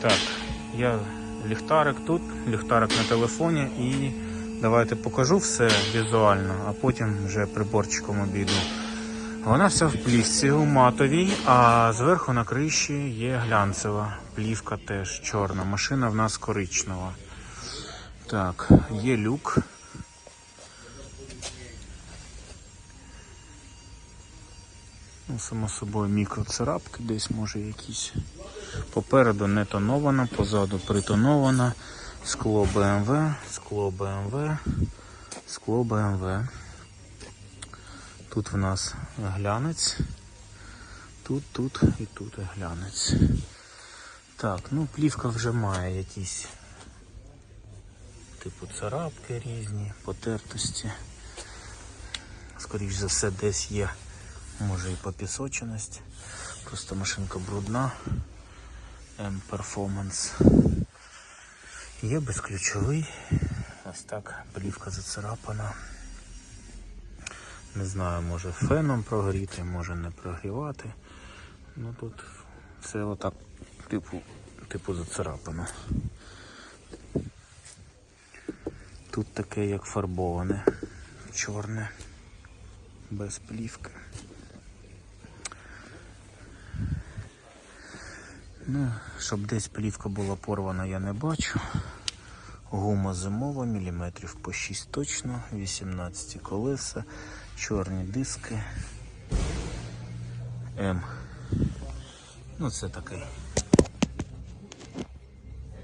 Так, я ліхтарик тут, ліхтарик на телефоні і давайте покажу все візуально, а потім вже приборчиком обійду. Вона вся в плівці у матовій, а зверху на криші є глянцева. Плівка теж чорна. Машина в нас коричнева. Так, є люк. Ну, само собою мікроцарапки десь може якісь. Попереду не тонована, позаду притонована. Скло БМВ, скло БМВ, скло БМВ. Тут в нас глянець. Тут, тут і тут глянець. Так, ну плівка вже має якісь типу царапки різні, потертості. Скоріш за все десь є, може і попісоченість. Просто машинка брудна. М-Performance. Є безключовий. Ось так, плівка зацарапана. Не знаю, може феном прогріти, може не прогрівати. Ну тут все отак, типу, типу зацарапано. Тут таке як фарбоване, чорне, без плівки. Ну, щоб десь плівка була порвана, я не бачу. Гума зимова, міліметрів по 6 точно, 18 колеса, чорні диски. М. Ну це такий.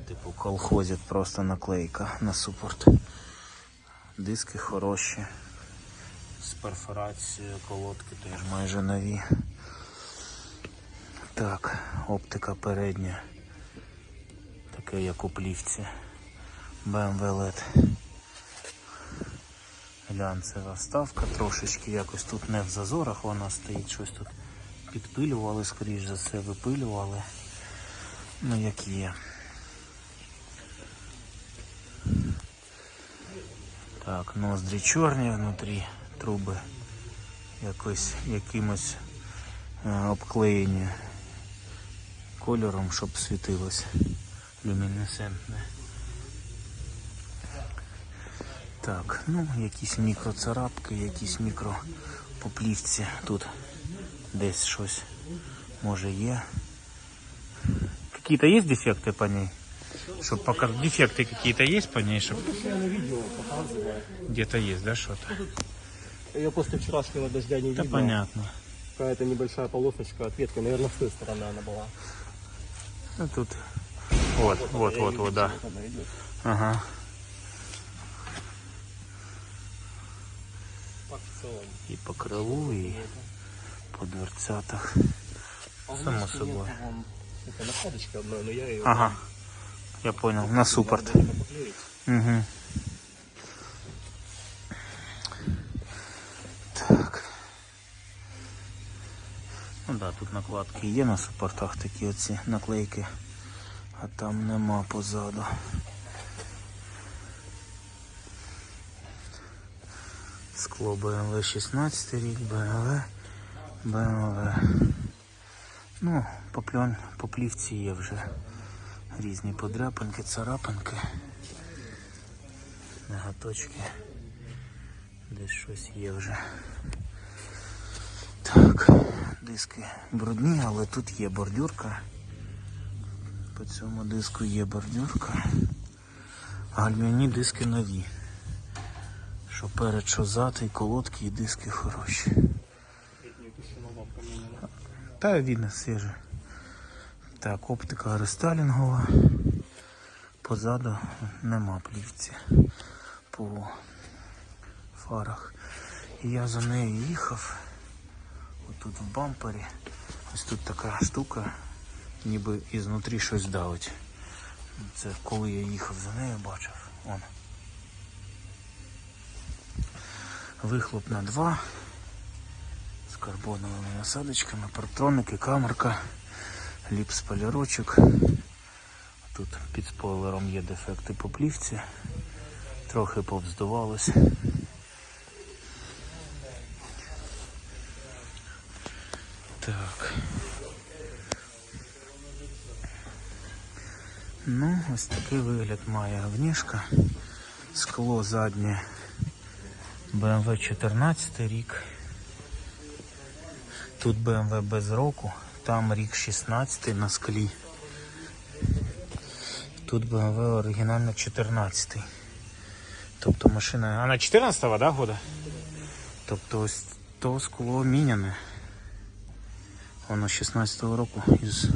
Типу колхозять просто наклейка на супорт. Диски хороші. З перфорацією колодки теж майже нові. Так, оптика передня. Таке як у плівці. BMW LED. Глянцева вставка, трошечки якось тут не в зазорах вона стоїть, щось тут підпилювали, скоріш за все, випилювали. Ну як є. Так, ноздрі чорні внутрі труби якось якимось е, обклеєні кольором, щоб світилось люмінесцентне. Так, ну якісь мікроцарапки, якісь мікро по плівці тут десь щось може є. Какие-то есть дефекты по ней? Чтоб пока дефекты какие-то есть по ней, чтоб Я на видео показываю. где-то есть, да, что-то? Я после вчерашнего дождя не Да видел. понятно. Какая-то небольшая полосочка ответка. Наверное, с той стороны она была. Ну тут. Вот, вот, вот, вот, да. Ага. І по крылу, и по дверцатах. А Само собой. Это находочка одна, но я ее... Ага. Я понял. На суппорт. Угу. Ну да, тут накладки є на суппортах такі оці наклейки, а там нема позаду. Скло BMW 16 рік, BMW, BMW. Ну, по, пльон, по плівці є вже різні подряпинки, царапинки. Ноготочки. Десь щось є вже. Так, диски брудні, але тут є бордюрка. По цьому диску є бордюрка. Гальмівні диски нові. Що перед, що зад, і колодки, і диски хороші. Та видно свіже. Так, оптика рестайлінгова. Позаду нема плівці по фарах. І я за нею їхав. Отут в бампері. Ось тут така штука, ніби ізнутрі щось давить. Це коли я їхав за нею, бачив. Вон. Вихлоп на 2 з карбоновими насадочками, партроники, камерка, ліпс полірочок. Тут під спойлером є дефекти по плівці. Трохи повздувалось. Ось такий вигляд має внішка. Скло заднє BMW 14 рік. Тут BMW без року, там рік 16 на склі. Тут BMW оригінально 14. Тобто машина. Вона 14-го, да, года? Тобто ось то скло міняне. Воно 16-го року із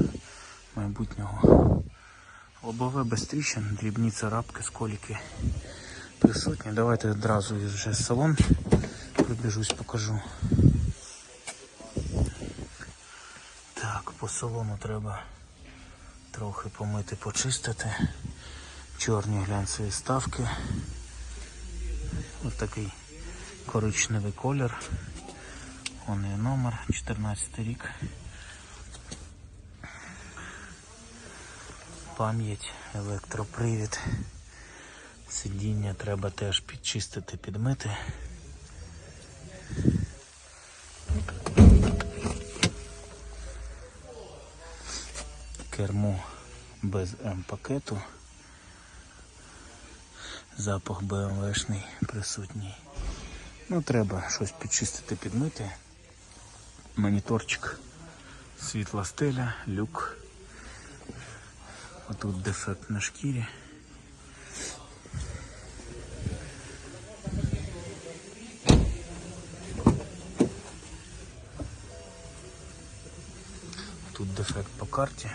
майбутнього. Лобове без тріщин, дрібні царапки, сколіки присутні. Давайте одразу вже салон прибіжусь, покажу. Так, по салону треба трохи помити, почистити. Чорні глянцеві ставки. Ось такий коричневий колір. Вон і номер, 14 рік. Пам'ять, електропривід. Сидіння треба теж підчистити, підмити. Кермо без М-пакету. Запах БМВшний присутній. Ну, треба щось підчистити, підмити. Моніторчик, світла стеля, люк. Отут дефект на шкірі. Тут дефект по карті.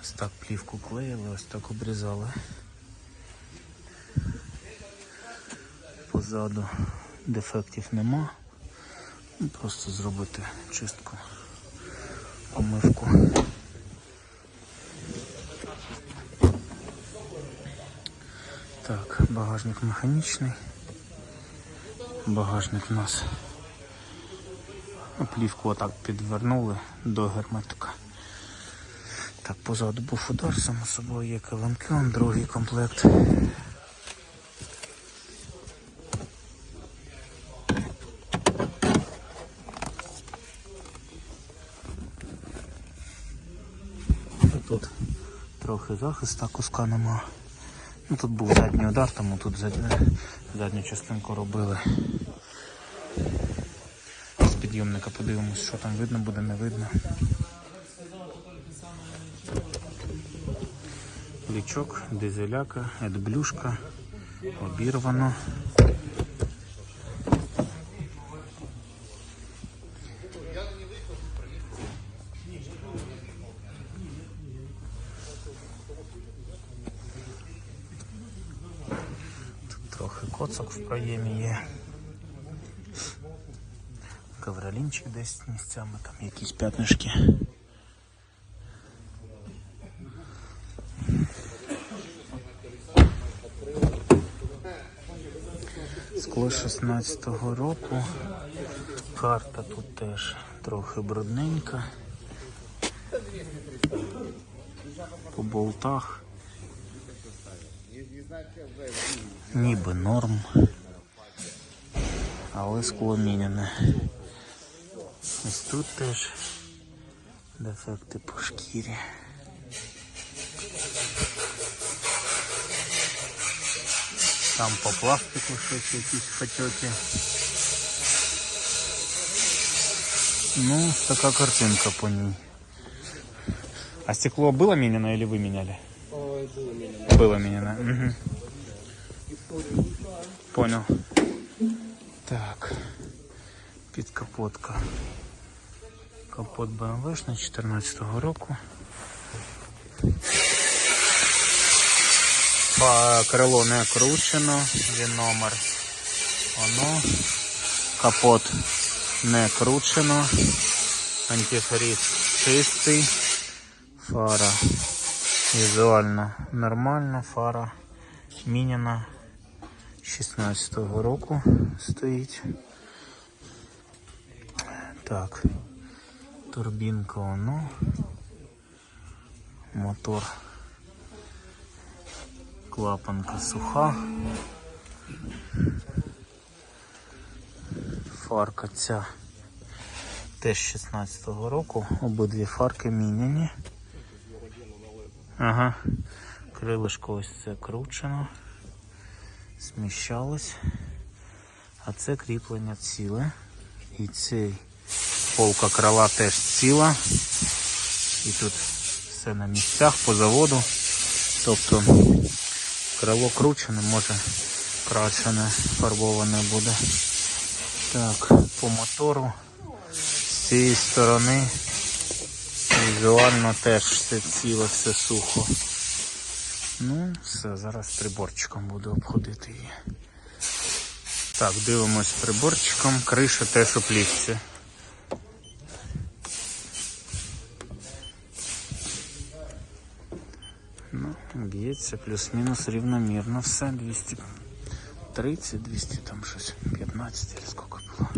Ось так плівку клеїли, ось так обрізали. Позаду дефектів нема. Ну, Просто зробити чистку, помивку. Так, багажник механічний. Багажник у нас плівку отак підвернули до герметика. Так, позаду був удар, само собою є килимки, другий комплект. Тут трохи захиста куска нема. Ну, тут був задній удар, тому тут задню, задню частинку робили. З підйомника подивимось, що там видно буде, не видно. Лічок, дизеляка, едблюшка, обірвано. Тут трохи коцок в проємі є. Ковролінчик десь місцями, там якісь п'ятнишки. Скло 16-го року. Карта тут теж трохи брудненька. По болтах. Ніби норм. Але скло міняне. Ось тут теж дефекти по шкірі. Там по пластику щось якісь потеки. Ну, така картинка по ній. А стекло было меняно или вы меняли? Ой, было меня. Было меняно. Угу. Понял. Так. Підкапотка. Капот BMW 14 року. Крило не кручено, він номер. Воно. Капот не кручено. Антифриз чистий. Фара візуально нормальна. Фара міняна 16-го року стоїть. Так. Турбінка воно. Мотор. Клапанка суха. Фарка ця Теж 16-го року. Обидві фарки міняні. Ага. Крилишко ось це кручено. Сміщалось. А це кріплення ціле. І цей полка крила теж ціла. І тут все на місцях по заводу. Тобто крило кручене, може краще не фарбоване буде. Так, по мотору з цієї сторони візуально теж все ціле, все сухо. Ну, все, зараз приборчиком буду обходити її. Так, дивимось приборчиком. Криша теж у плівці. Ну, б'ється плюс-мінус рівномірно все. 230, 200 там щось 15 или сколько було.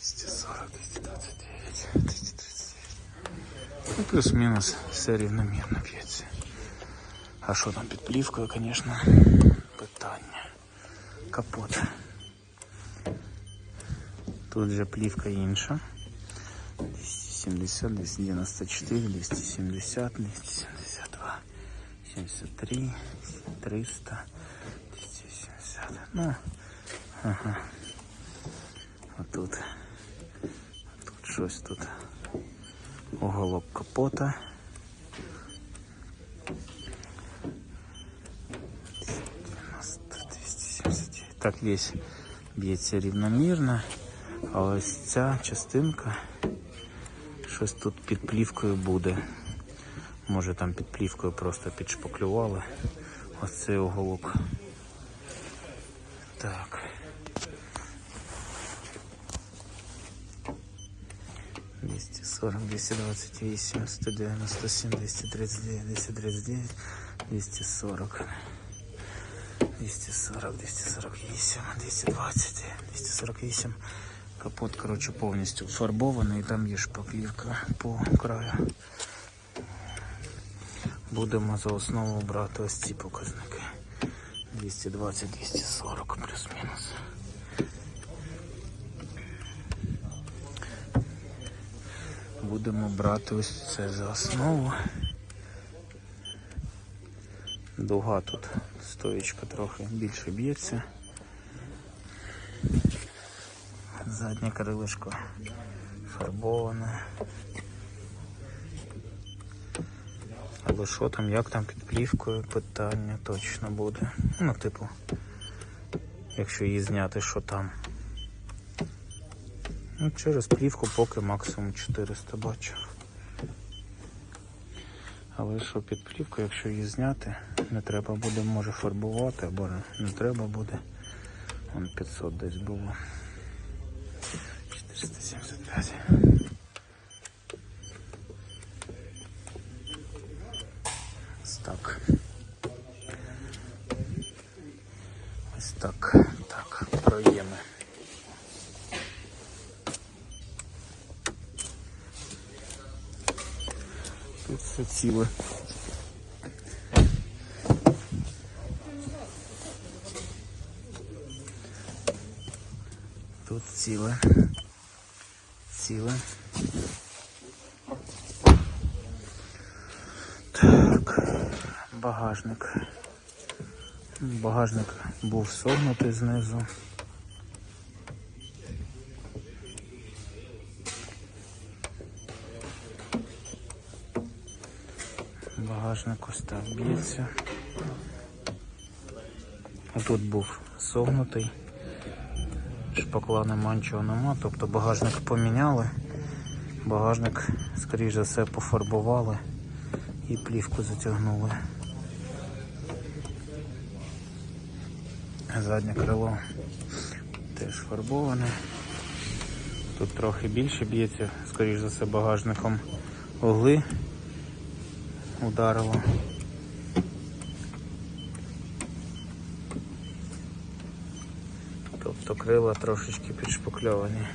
240, 229, 239. Ну, плюс-мінус все рівномірно б'ється. А що там під плівкою, звісно, питання. Капот. Тут же плівка інша. 270, 294, 270, 272, 73, 300, 270. Ну, ага. А тут, тут щось тут. Уголок капота. 90, 279. Так весь б'ється рівномірно. А ось ця частинка щось тут під плівкою буде. Може там під плівкою просто підшпаклювали. Ось цей уголок. Так. Двести сорок, двести двадцать восемь, сто девяносто семь, двести тридцать девять, двести тридцать девять, двести сорок. 240, 248, 220, 248. Капот, коротше, повністю фарбований, там є шпаклівка по краю. Будемо за основу брати ось ці показники. 220, 240 плюс-мінус. Будемо брати ось це за основу. Дуга тут стоїчка трохи більше б'ється. Заднє крилишко фарбоване. Але що там, як там під плівкою, питання точно буде. Ну, типу, якщо її зняти, що там. Ну, через плівку поки максимум 400 бачив. Але що під плівку, якщо її зняти, не треба буде, може фарбувати, або не треба буде. Вон 500 десь було. 475. Ось так. Ось так. Так, проєми. Тут все ціле. Тут ціле. Ціле. Так, багажник. Багажник був согнутий знизу. Багажник ось так б'ється. Тут був согнутий. Шпакла нема, нічого нема, тобто багажник поміняли. Багажник, скоріш за все, пофарбували і плівку затягнули. Заднє крило теж фарбоване. Тут трохи більше б'ється, скоріш за все, багажником угли ударило. крила трошечки підшпакльовані.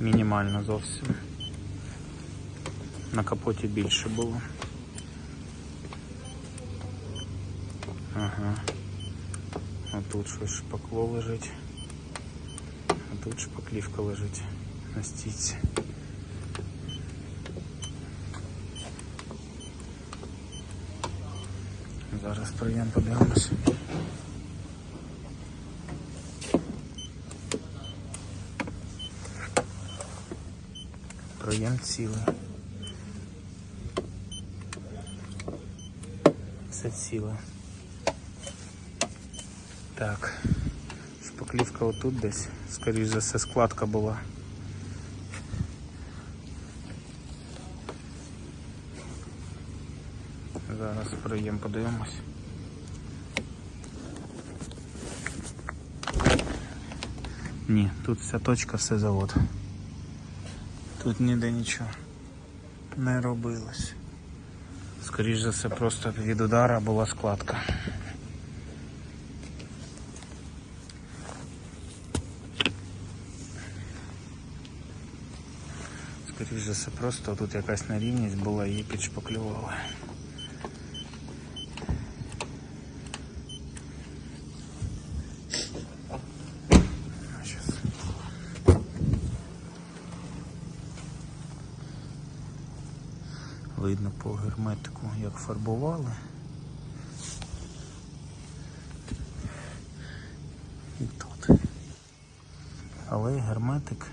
Мінімально зовсім. На капоті більше було. Ага. А тут щось шпакло лежить. тут шпаклівка лежить на стійці. Зараз приєм подивимось. Проєм цілий. Все ціле. Так. Шпаклівка отут десь. Скоріш за все складка була. Зараз приєм подивимось. Ні, тут вся точка, все завод. Тут ніде нічого не робилось. Скоріше за все, просто від удара була складка. Скоріше за все, просто тут якась нерівність була її підшпаклювали. А, щас. Видно по герметику, як фарбували. І тут. Але герметик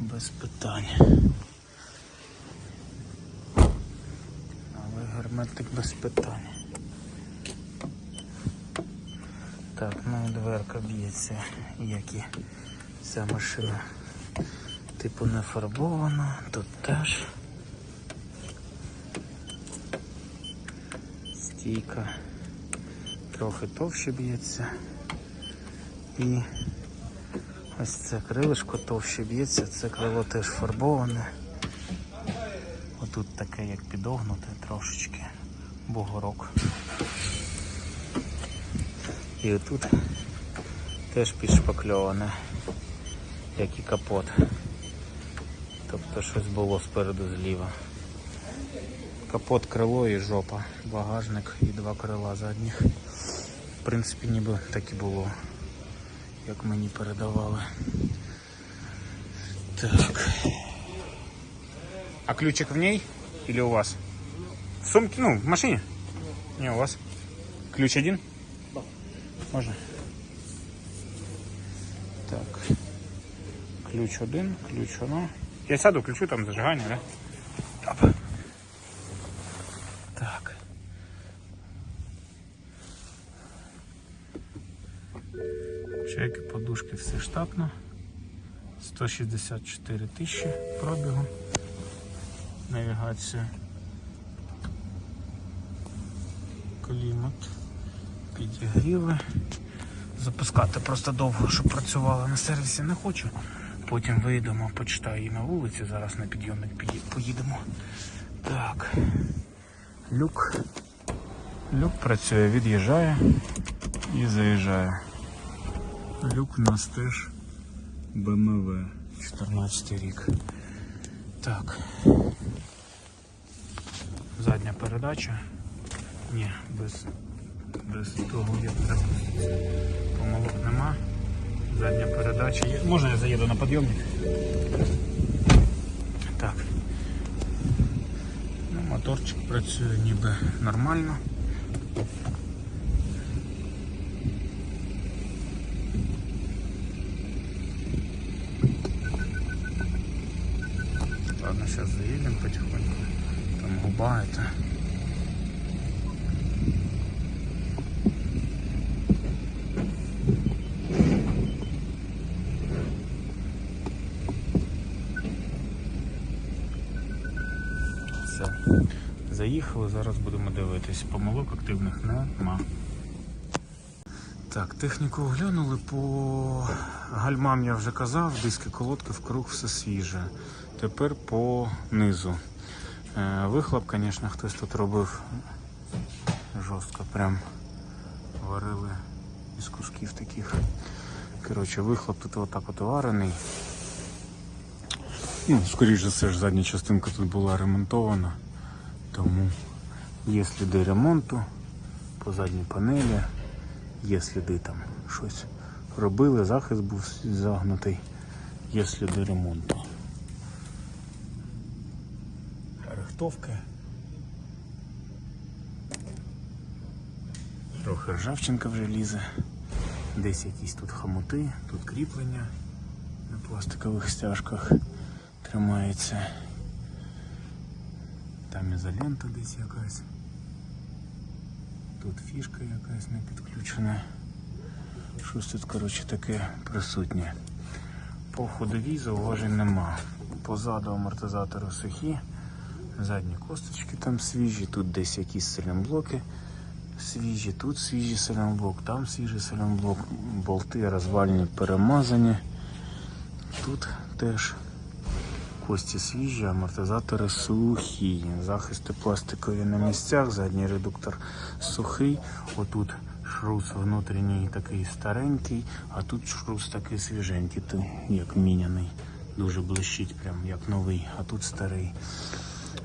без питань. Але герметик без питань. Так, ну і дверка б'ється, як і ця машина. Типу не фарбована, тут теж. Стійка трохи товще б'ється. І ось це крилишко товще б'ється, це крило теж фарбоване. Отут таке як підогнуте трошечки, бугорок. І отут теж підшпакльоване, як і капот. Тобто щось було спереду зліва. Капот, крило і жопа, багажник і два крила задніх. В принципі, ніби так і було, як мені передавали. Так. А ключик в ней или у вас? В сумке, ну, в машине? Не, у вас. Ключ один? Да. Можно? Так. Ключ один, ключ воно. Я сяду, включу там зажигання, да? Оп. Так. Чайки, подушки, все штатно. 164 тисячі пробігу. Навігація. Клімат. Підігріви. Запускати просто довго, щоб працювала на сервісі не хочу. Потім вийдемо, почитаю на вулиці, зараз на підйомник поїдемо. Так. Люк. Люк працює, від'їжджає і заїжджає. Люк у нас теж BMW 14 рік. Так. Задня передача. Ні, без, без того як треба. Помилок нема. Задня передача є. Можна я заїду на підйомник? Так. Ну, моторчик працює ніби нормально. Ладно, сейчас заедем потихоньку. Там губа это. Все. Заїхали, зараз будемо дивитись. Помилок активних нема. Так, техніку оглянули по гальмам я вже казав, диски колодки вкруг все свіже. Тепер по низу. Е, вихлоп, звісно, хтось тут робив жорстко, прям варили із кусків таких. Коротше, вихлоп тут отак от варений. Ну, скоріш за все ж задня частинка тут була ремонтована, тому є сліди ремонту по задній панелі, Є сліди там щось робили, захист був загнутий, є сліди ремонту. Рихтовка. Трохи ржавчинка вже лізе. Десь якісь тут хомути, тут кріплення на пластикових стяжках тримається. Там ізолента десь якась. Тут фішка якась не підключена. Щось тут, коротше, таке присутнє. По ходовій зауважень нема. Позаду амортизатори сухі, задні косточки там свіжі, тут десь якісь силімблоки свіжі, тут свіжий силімблок, там свіжий силімблок, болти розвальні перемазані. Тут теж кості свіжі, амортизатори сухі, захисти пластикові на місцях, задній редуктор сухий. Отут шрус внутрішній такий старенький, а тут шрус такий свіженький, як міняний. Дуже блищить, прям як новий, а тут старий.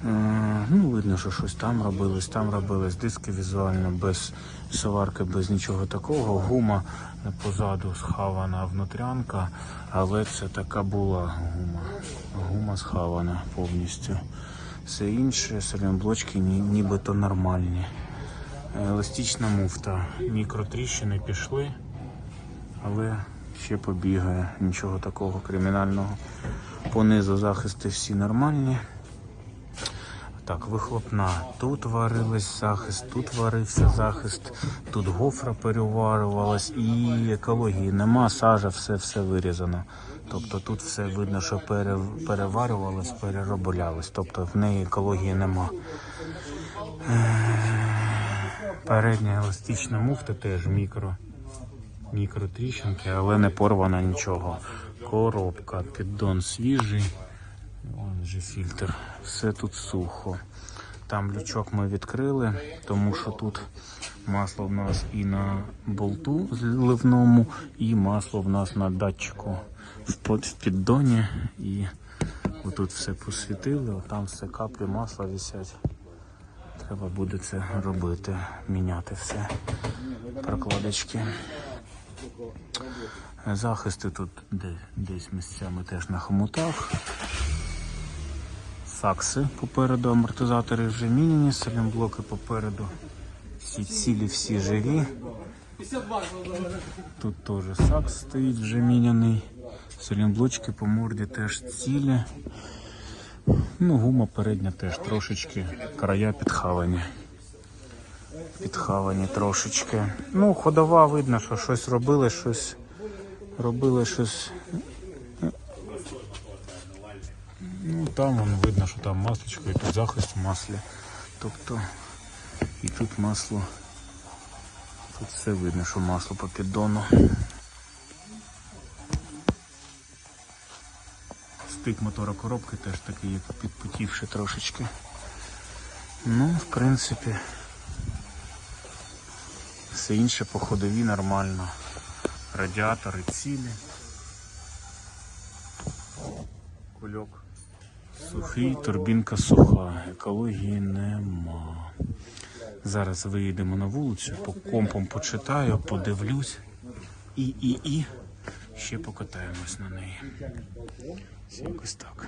Е, Ну, видно, що щось там робилось, там робилось, диски візуально, без соварки, без нічого такого. Гума позаду схавана внутрянка, але це така була гума. Гума схавана повністю. Все інше, салімблочки ні, нібито нормальні. Еластична муфта, мікротріщини пішли, але ще побігає. Нічого такого кримінального. Понизу захисти всі нормальні. Так, вихлопна. Тут варилась захист, тут варився захист, тут гофра переварювалась і екології нема, сажа, все все вирізано. Тобто тут все видно, що пере, переварювалось, перероблялось. Тобто в неї екології нема. Передня еластична муфта теж мікро. Мікротріщинки, але не порвана нічого. Коробка, піддон свіжий. Вон же фільтр. Все тут сухо. Там лючок ми відкрили, тому що тут масло в нас і на болту зливному, і масло в нас на датчику в піддоні. І отут все посвітили, там все каплі масла висять. Треба буде це робити, міняти все. Прокладочки. Захисти тут десь місцями теж на хомутах. Сакси попереду, амортизатори вже міняні, салімблоки попереду. Всі цілі, всі живі. Тут теж сакс стоїть вже міняний. Салімблочки по морді теж цілі. Ну, гума передня теж трошечки, края підхавані. Підхавані трошечки. Ну, ходова видно, що щось робили, щось робили щось. Ну, там вон видно, що там масличко і тут захист в маслі. Тобто і тут масло. Тут все видно, що масло по піддону. Стик мотора коробки теж такий, як підпотівши трошечки. Ну, в принципі, все інше по ходові нормально. Радіатори цілі. Кульок сухий, турбінка суха, екології нема. Зараз виїдемо на вулицю, по компом почитаю, подивлюсь і і і ще покатаємось на неї. Якось так.